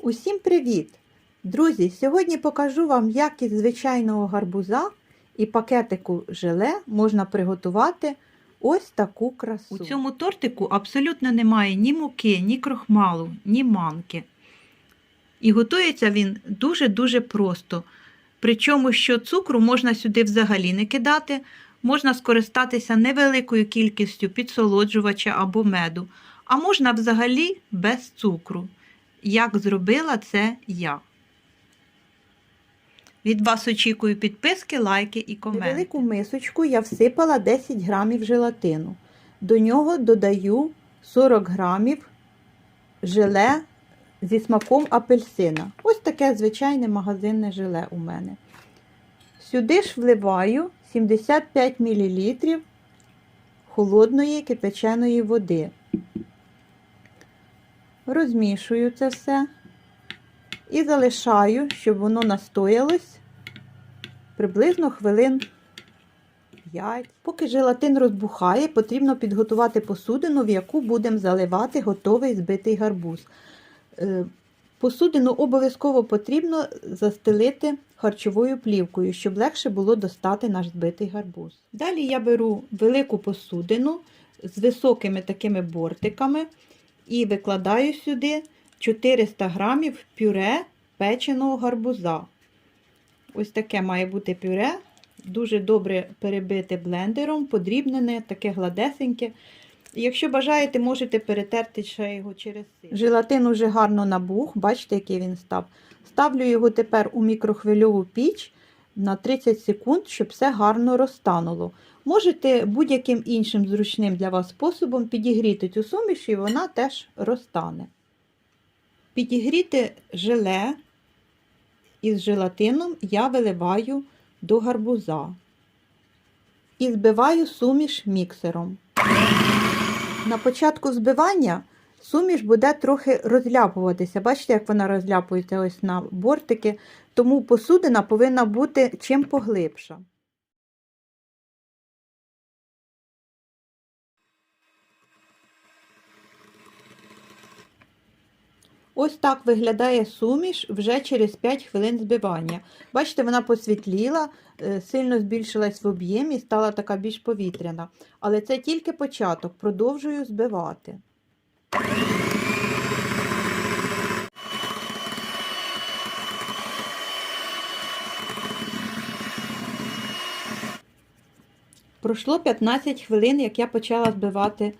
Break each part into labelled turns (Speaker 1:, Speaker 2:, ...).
Speaker 1: Усім привіт! Друзі! Сьогодні покажу вам, як із звичайного гарбуза і пакетику желе можна приготувати ось таку красу.
Speaker 2: У цьому тортику абсолютно немає ні муки, ні крохмалу, ні манки. І готується він дуже-дуже просто. Причому, що цукру можна сюди взагалі не кидати, можна скористатися невеликою кількістю підсолоджувача або меду, а можна взагалі без цукру. Як зробила це я. Від вас очікую підписки, лайки і коменти.
Speaker 1: В невелику мисочку я всипала 10 грамів желатину. До нього додаю 40 грамів желе зі смаком апельсина. Ось таке звичайне магазинне желе у мене. Сюди ж вливаю 75 мл холодної кипяченої води. Розмішую це все і залишаю, щоб воно настоялось приблизно хвилин 5. Поки желатин розбухає, потрібно підготувати посудину, в яку будемо заливати готовий збитий гарбуз. Е, Посудину обов'язково потрібно застелити харчовою плівкою, щоб легше було достати наш збитий гарбуз. Далі я беру велику посудину з високими такими бортиками і викладаю сюди 400 грамів пюре печеного гарбуза. Ось таке має бути пюре. Дуже добре перебите блендером, подрібнене, таке гладесеньке. Якщо бажаєте, можете перетерти ще його через сито. Желатин уже гарно набух, бачите, який він став. Ставлю його тепер у мікрохвильову піч на 30 секунд, щоб все гарно розтануло. Можете будь-яким іншим зручним для вас способом підігріти цю суміш, і вона теж розтане. Підігріти желе із желатином я виливаю до гарбуза і збиваю суміш міксером. На початку збивання суміш буде трохи розляпуватися. Бачите, як вона розляпується ось на бортики, тому посудина повинна бути чим поглибша. Ось так виглядає суміш вже через 5 хвилин збивання. Бачите, вона посвітліла, е, сильно збільшилась в об'ємі, стала така більш повітряна. Але це тільки початок, продовжую збивати. Пройшло 15 хвилин, як я почала збивати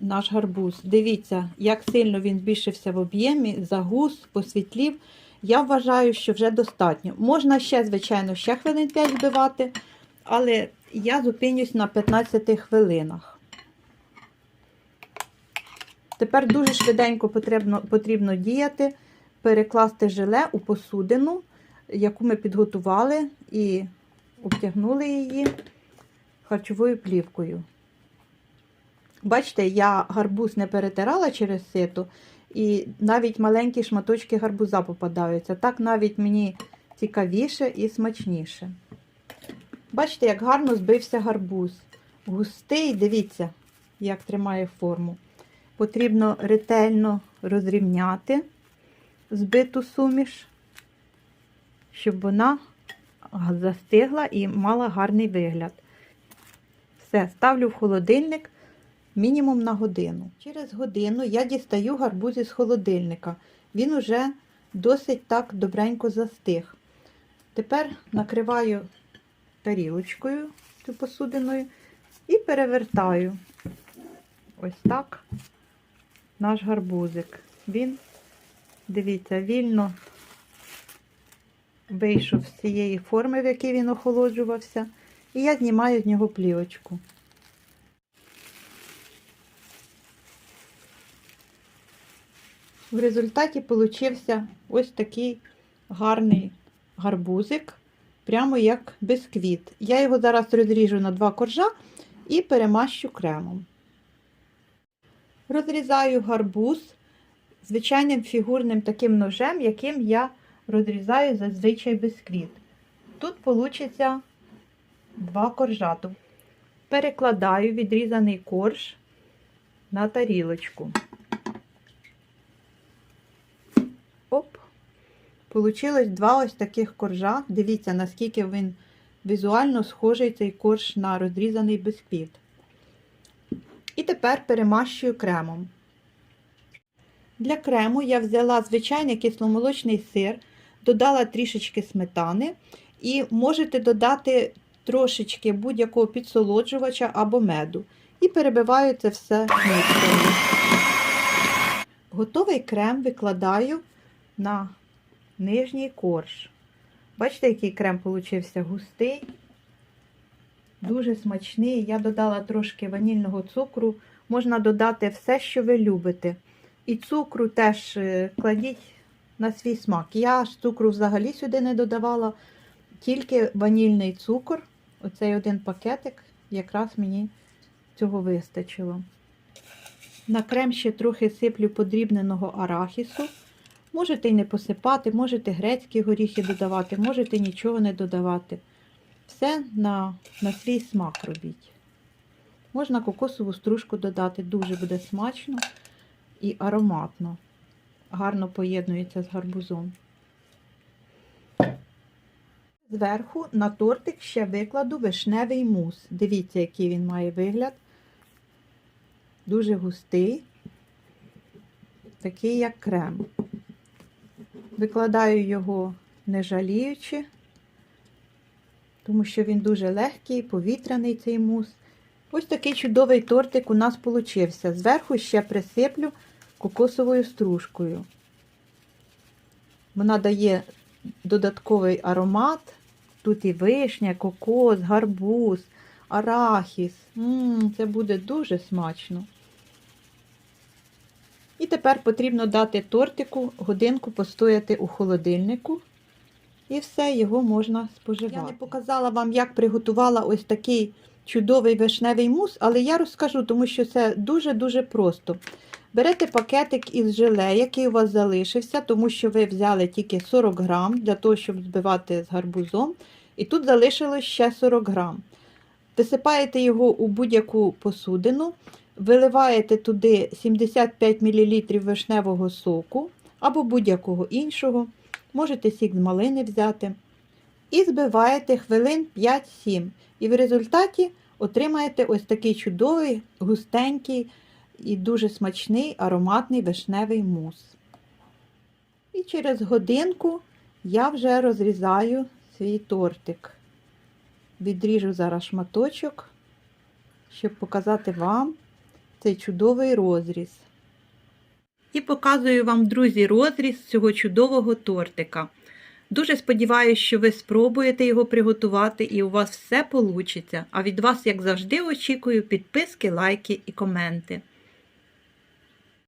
Speaker 1: наш гарбуз. Дивіться, як сильно він збільшився в об'ємі, загус, посвітлів. Я вважаю, що вже достатньо. Можна ще, звичайно, ще хвилин 5 збивати, але я зупинюсь на 15 хвилинах. Тепер дуже швиденько потрібно, потрібно діяти, перекласти желе у посудину, яку ми підготували і обтягнули її харчовою плівкою. Бачите, я гарбуз не перетирала через сито, і навіть маленькі шматочки гарбуза попадаються. Так навіть мені цікавіше і смачніше. Бачите, як гарно збився гарбуз. Густий, дивіться, як тримає форму. Потрібно ретельно розрівняти збиту суміш, щоб вона застигла і мала гарний вигляд. Все, ставлю в холодильник мінімум на годину. Через годину я дістаю гарбуз із холодильника. Він уже досить так добренько застиг. Тепер накриваю тарілочкою цю посудиною і перевертаю ось так наш гарбузик. Він, дивіться, вільно вийшов з цієї форми, в якій він охолоджувався, і я знімаю з нього плівочку. В результаті получився ось такий гарний гарбузик, прямо як бисквіт. Я його зараз розріжу на два коржа і перемащу кремом. Розрізаю гарбуз звичайним фігурним таким ножем, яким я розрізаю зазвичай бисквіт. Тут вийде два коржа. Перекладаю відрізаний корж на тарілочку. Получилось два ось таких коржа. Дивіться, наскільки він візуально схожий цей корж на розрізаний бисквіт. І тепер перемащую кремом. Для крему я взяла звичайний кисломолочний сир, додала трішечки сметани і можете додати трошечки будь-якого підсолоджувача або меду. І перебиваю це все міксером. Готовий крем викладаю на нижній корж. Бачите, який крем получився густий, дуже смачний. Я додала трошки ванільного цукру. Можна додати все, що ви любите. І цукру теж е, кладіть на свій смак. Я ж цукру взагалі сюди не додавала, тільки ванільний цукор. Оцей один пакетик, якраз мені цього вистачило. На крем ще трохи сиплю подрібненого арахісу. Можете й не посипати, можете грецькі горіхи додавати, можете нічого не додавати. Все на, на свій смак робіть. Можна кокосову стружку додати, дуже буде смачно і ароматно. Гарно поєднується з гарбузом. Зверху на тортик ще викладу вишневий мус. Дивіться, який він має вигляд. Дуже густий, такий як крем. Викладаю його не жаліючи, тому що він дуже легкий, повітряний цей мус. Ось такий чудовий тортик у нас получився. Зверху ще присиплю кокосовою стружкою. Вона дає додатковий аромат. Тут і вишня, кокос, гарбуз, арахіс. М-м, це буде дуже смачно. І тепер потрібно дати тортику годинку постояти у холодильнику. І все, його можна споживати. Я не показала вам, як приготувала ось такий чудовий вишневий мус, але я розкажу, тому що це дуже-дуже просто. Берете пакетик із желе, який у вас залишився, тому що ви взяли тільки 40 грам для того, щоб збивати з гарбузом. І тут залишилось ще 40 грам. Висипаєте його у будь-яку посудину, виливаєте туди 75 мл вишневого соку або будь-якого іншого. Можете сік з малини взяти. І збиваєте хвилин 5-7. І в результаті отримаєте ось такий чудовий, густенький і дуже смачний ароматний вишневий мус. І через годинку я вже розрізаю свій тортик. Відріжу зараз шматочок, щоб показати вам цей чудовий розріз. І показую вам, друзі, розріз цього чудового тортика. Дуже сподіваюся, що ви спробуєте його приготувати і у вас все вийде. А від вас, як завжди, очікую підписки, лайки і коменти.